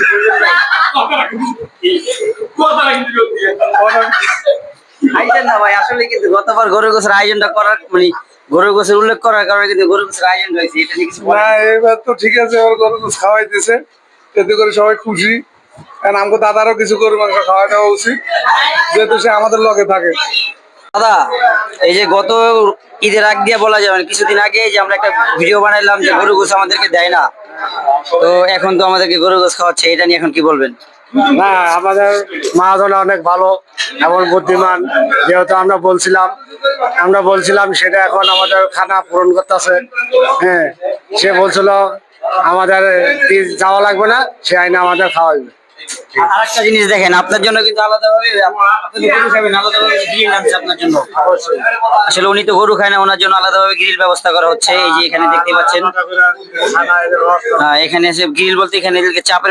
কিছু ভাই না ভাই আসলে কিন্তু গতবার গরু গোছের আয়োজনটা করার মানে গরু গোছের উল্লেখ করার কারণে কিন্তু গরু গোছের আয়োজন হয়েছে এটা নিয়ে কিছু না এবার তো ঠিক আছে ওর গরু গোছ খাওয়াইতেছে এতে করে সবাই খুশি। কারণ আমাকে দাদারও কিছু গরু মাংস খাওয়া দেওয়া উচিত যেহেতু সে আমাদের লগে থাকে। দাদা এই যে গত ঈদের আগ দিয়ে বলা যাবে কিছুদিন আগে যে আমরা একটা ভিডিও বানাইলাম যে গরু গোছ আমাদেরকে দেয় না তো এখন তো আমাদেরকে গরু গোস খাওয়াচ্ছে, এটা নিয়ে এখন কি বলবেন? না, আমাদের মাহাজনা অনেক ভালো এমন বুদ্ধিমান। যেহেতু আমরা বলছিলাম আমরা বলছিলাম সেটা এখন আমাদের খানা পূরণ করতেছে। হ্যাঁ সে বলছিল, আমাদের যাওয়া লাগবে না, সে আইনে আমাদের খাওয়াইবে। আর জিনিস দেখেন, আপনার জন্য কিন্তু আলাদাভাবে আলাদাভাবে আপনার জন্য। আসলে উনি তো গরু খায় না, ওনার জন্য আলাদাভাবে গ্রিল ব্যবস্থা করা হচ্ছে। এই যে এখানে দেখতে পাচ্ছেন এখানে এসে গ্রিল বলতে এখানে চাপের